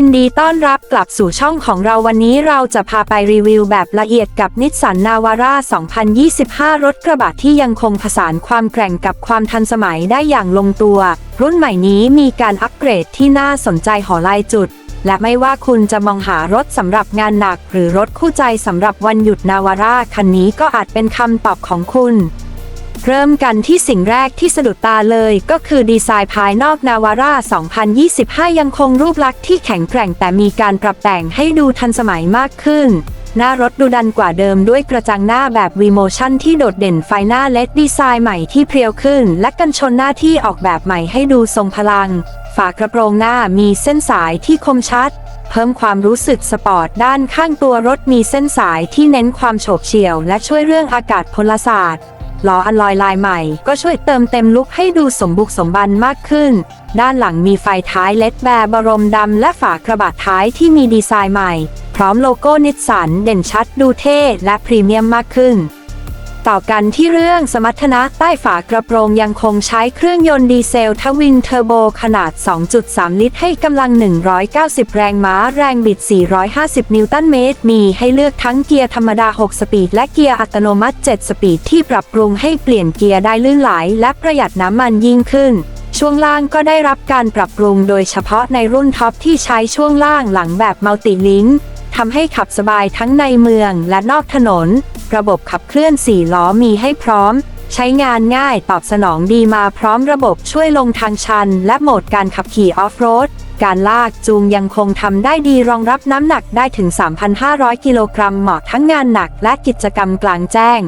ินดีต้อนรับกลับสู่ช่องของเราวันนี้เราจะพาไปรีวิวแบบละเอียดกับนิสสันนาวาร่า 2025 รถกระบะที่ยังคงผสานความแกร่งกับความทันสมัยได้อย่างลงตัว รุ่นใหม่นี้มีการอัปเกรดที่น่าสนใจหอลายจุด และไม่ว่าคุณจะมองหารถสำหรับงานหนัก หรือรถคู่ใจสำหรับวันหยุดนาวาร่าคันนี้ก็อาจเป็นคำตอบของคุณ เริ่มกันที่สิ่งแรกที่สะดุดตาเลยก็คือดีไซน์ภายนอกนาวาร่า 2025 ยังคงรูปลักษณ์ที่แข็งแกร่งแต่มีการปรับแต่งให้ดูทันสมัยมากขึ้น หน้ารถดูดันกว่าเดิมด้วยกระจังหน้าแบบ V-Motion ที่โดดเด่นไฟหน้าเลดดีไซน์ใหม่ที่เพรียวขึ้น และกันชนหน้าที่ออกแบบใหม่ให้ดูทรงพลัง ฝากระโปรงหน้ามีเส้นสายที่คมชัดเพิ่มความรู้สึกสปอร์ตด้านข้างตัวรถมีเส้นสายที่เน้นความโฉบเฉี่ยว และช่วยเรื่องอากาศพลศาสตร์ ล้ออัลลอยลายใหม่ ก็ช่วยเติมเต็มลุคให้ดูสมบุกสมบันมากขึ้น ด้านหลังมีไฟท้ายเลดแบร์บรมดำและฝากระบะท้ายที่มีดีไซน์ใหม่ พร้อมโลโก้นิสสันเด่นชัดดูเท่และพรีเมียมมากขึ้น ต่อกันที่เรื่องสมรรถนะใต้ฝากระโปรงยังคงใช้เครื่องยนต์ดีเซลทวินเทอร์โบขนาด 2.3 ลิตร ให้กำลัง 190 แรงม้า แรงบิด 450 นิวตันเมตร มีให้เลือกทั้งเกียร์ธรรมดา 6 สปีด และเกียร์อัตโนมัติ 7 สปีด ที่ปรับปรุงให้เปลี่ยนเกียร์ได้ลื่นไหล และประหยัดน้ำมันยิ่งขึ้นช่วงล่างก็ได้รับการปรับปรุงโดยเฉพาะในรุ่นท็อปที่ใช้ช่วงล่างหลังแบบมัลติลิงก์ทำให้ขับสบายทั้งในเมืองและนอกถนน ระบบขับเคลื่อน 4 ล้อมีให้พร้อม ใช้งานง่ายตอบสนองดีมาพร้อมระบบช่วยลงทางชัน และโหมดการขับขี่ออฟโรด การลากจูงยังคงทำได้ดีรองรับน้ำหนักได้ถึง 3,500 กิโลกรัมเหมาะทั้งงานหนักและกิจกรรมกลางแจ้ง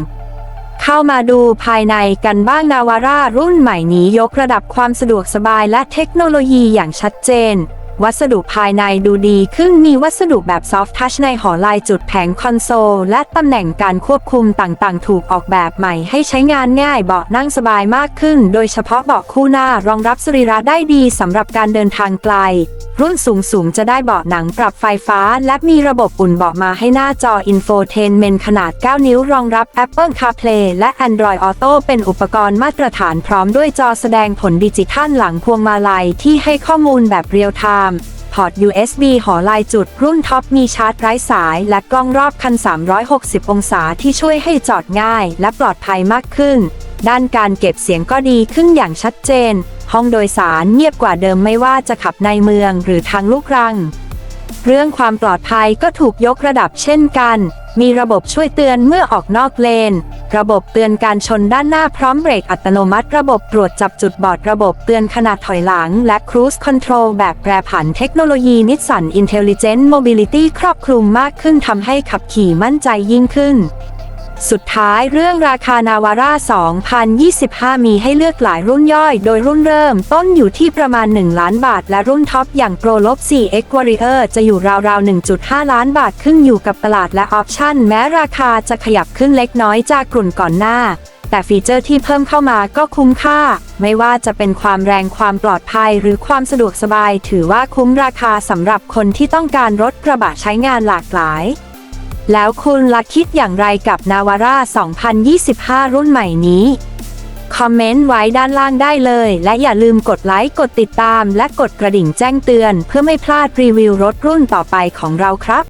เข้ามาดูภายในกันบ้างนาวาร่ารุ่นใหม่นี้ยกระดับความสะดวกสบายและเทคโนโลยีอย่างชัดเจน วัสดุภายในดูดีขึ้นมีวัสดุแบบซอฟทัชในหอลายจุดแผงคอนโซล และตำแหน่งการควบคุมต่างๆ ถูกออกแบบใหม่ให้ใช้งานง่ายเบาะนั่งสบายมากขึ้น โดยเฉพาะเบาะคู่หน้ารองรับสรีระได้ดีสำหรับการเดินทางไกลรุ่นสูงสูงจะได้เบาะหนังปรับไฟฟ้า และมีระบบอุ่นเบาะมาให้หน้าจอ Infotainment ขนาด 9 นิ้วรองรับ Apple CarPlay และ Android Auto เป็นอุปกรณ์มาตรฐานพร้อมด้วยจอแสดงผลดิจิทัลหลังพวงมาลัยที่ให้ข้อมูลแบบเรียลไทม์พอร์ต USB หอลายจุด รุ่นท็อปมีชาร์จไร้สาย และกล้องรอบคัน 360 องศาที่ช่วยให้จอดง่าย และปลอดภัยมากขึ้น ด้านการเก็บเสียงก็ดีขึ้นอย่างชัดเจน ห้องโดยสารเงียบกว่าเดิมไม่ว่าจะขับในเมืองหรือทางลูกรัง เรื่องความปลอดภัยก็ถูกยกระดับเช่นกัน มีระบบช่วยเตือนเมื่อออกนอกเลน ระบบเตือนการชนด้านหน้าพร้อมเบรกอัตโนมัติ ระบบตรวจจับจุดบอดระบบเตือนขนาดถอยหลัง และ Cruise Control แบบแปรผันเทคโนโลยีนิสสัน Intelligent Mobility ครอบคลุมมากขึ้นทำให้ขับขี่มั่นใจยิ่งขึ้น สุดท้ายเรื่องราคานาวาร่า 2025 มีให้เลือกหลายรุ่นย่อย โดยรุ่นเริ่มต้นอยู่ที่ประมาณ 1 ล้านบาท และรุ่นท็อปอย่าง Pro ลบ 4X Warrior จะอยู่ราวๆ 1.5 ล้านบาทขึ้นอยู่กับตลาดและออปชั่น แม้ราคาจะขยับขึ้นเล็กน้อยจากกลุ่นก่อนหน้า แต่ฟีเจอร์ที่เพิ่มเข้ามาก็คุ้มค่า ไม่ว่าจะเป็นความแรงความปลอดภัยหรือความสะดวกสบาย ถือว่าคุ้มราคาสำหรับคนที่ต้องการรถกระบะใช้งานหลากหลาย แล้วคุณล่ะคิดอย่างไรกับนาวาร่า 2025 รุ่นใหม่นี้ คอมเมนต์ไว้ด้านล่างได้เลย และอย่าลืมกดไลค์ กดติดตาม และกดกระดิ่งแจ้งเตือน เพื่อไม่พลาดรีวิวรถรุ่นต่อไปของเราครับ